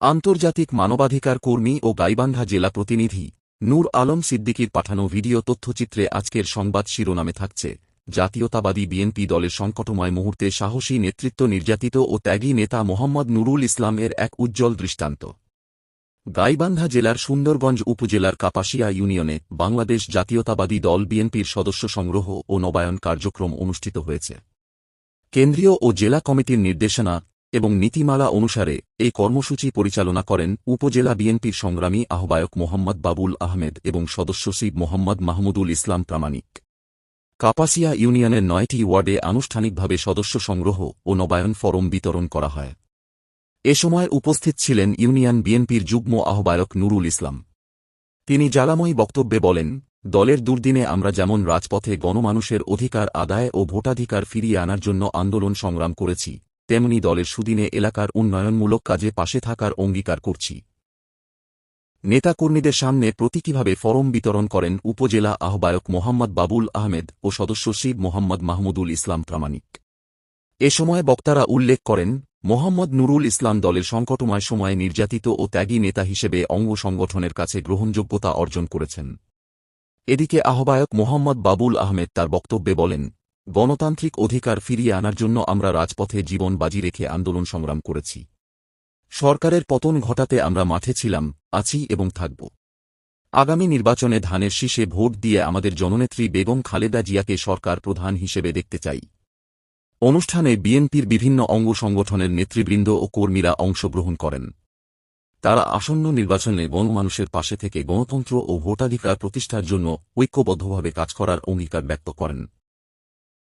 আন্তর্জাতিক মানবাধিকার কর্মী ও গাইবান্ধা জেলা প্রতিনিধি নূর আলম সিদ্দিকির পাঠানো ভিডিও তথ্যচিত্রে আজকের সংবাদ শিরোনামে থাকছে। জাতীয়তাবাদী বিএনপি দলের সংকটময় মুহূর্তে সাহসী নেতৃত্ব নির্যাতিত ও ত্যাগী নেতা মোহাম্মদ নুরুল ইসলামের এক উজ্জ্বল দৃষ্টান্ত। গাইবান্ধা জেলার সুন্দরগঞ্জ উপজেলার কাপাসিয়া ইউনিয়নে বাংলাদেশ জাতীয়তাবাদী দল বিএনপির সদস্য সংগ্রহ ও নবায়ন কার্যক্রম অনুষ্ঠিত হয়েছে। কেন্দ্রীয় ও জেলা কমিটির নির্দেশনা এবং নীতিমালা অনুসারে, এই কর্মসূচি পরিচালনা করেন উপজেলা বিএনপির সংগ্রামী আহ্বায়ক মোহাম্মদ বাবুল আহমেদ এবং সদস্য শিব মোহাম্মদ মাহমুদুল ইসলাম প্রামাণিক। কাপাসিয়া ইউনিয়নের নয়টি ওয়ার্ডে আনুষ্ঠানিকভাবে সদস্য সংগ্রহ ও নবায়ন ফরম বিতরণ করা হয়। এ সময় উপস্থিত ছিলেন ইউনিয়ন বিএনপির যুগ্ম আহ্বায়ক নুরুল ইসলাম। তিনি জ্বালাময়ী বক্তব্যে বলেন, দলের দুর্দিনে আমরা যেমন রাজপথে গণমানুষের অধিকার আদায় ও ভোটাধিকার ফিরিয়ে আনার জন্য আন্দোলন সংগ্রাম করেছি তেমনি দলের সুদিনে এলাকার উন্নয়নমূলক কাজে পাশে থাকার অঙ্গীকার করছি। নেতাকর্মীদের সামনে প্রতীকীভাবে ফরম বিতরণ করেন উপজেলা আহ্বায়ক মোহাম্মদ বাবুল আহমেদ ও সদস্য শিব মোহাম্মদ মাহমুদুল ইসলাম প্রামাণিক। এ সময় বক্তারা উল্লেখ করেন, মোহাম্মদ নুরুল ইসলাম দলের সংকটময় সময়ে নির্যাতিত ও ত্যাগী নেতা হিসেবে অঙ্গ সংগঠনের কাছে গ্রহণযোগ্যতা অর্জন করেছেন। এদিকে আহ্বায়ক মোহাম্মদ বাবুল আহমেদ তার বক্তব্যে বলেন গণতান্ত্রিক অধিকার ফিরিয়ে আনার জন্য আমরা রাজপথে জীবন বাজি রেখে আন্দোলন সংগ্রাম করেছি। সরকারের পতন ঘটাতে আমরা মাঠে ছিলাম, আছি এবং থাকব। আগামী নির্বাচনে ধানের শীষে ভোট দিয়ে আমাদের জননেত্রী বেগম খালেদা জিয়াকে সরকার প্রধান হিসেবে দেখতে চাই। অনুষ্ঠানে বিএনপির বিভিন্ন অঙ্গ সংগঠনের নেতৃবৃন্দ ও কর্মীরা অংশগ্রহণ করেন। তারা আসন্ন নির্বাচনে গণমানুষের পাশে থেকে গণতন্ত্র ও ভোটাধিকার প্রতিষ্ঠার জন্য ঐক্যবদ্ধভাবে কাজ করার অঙ্গীকার ব্যক্ত করেন।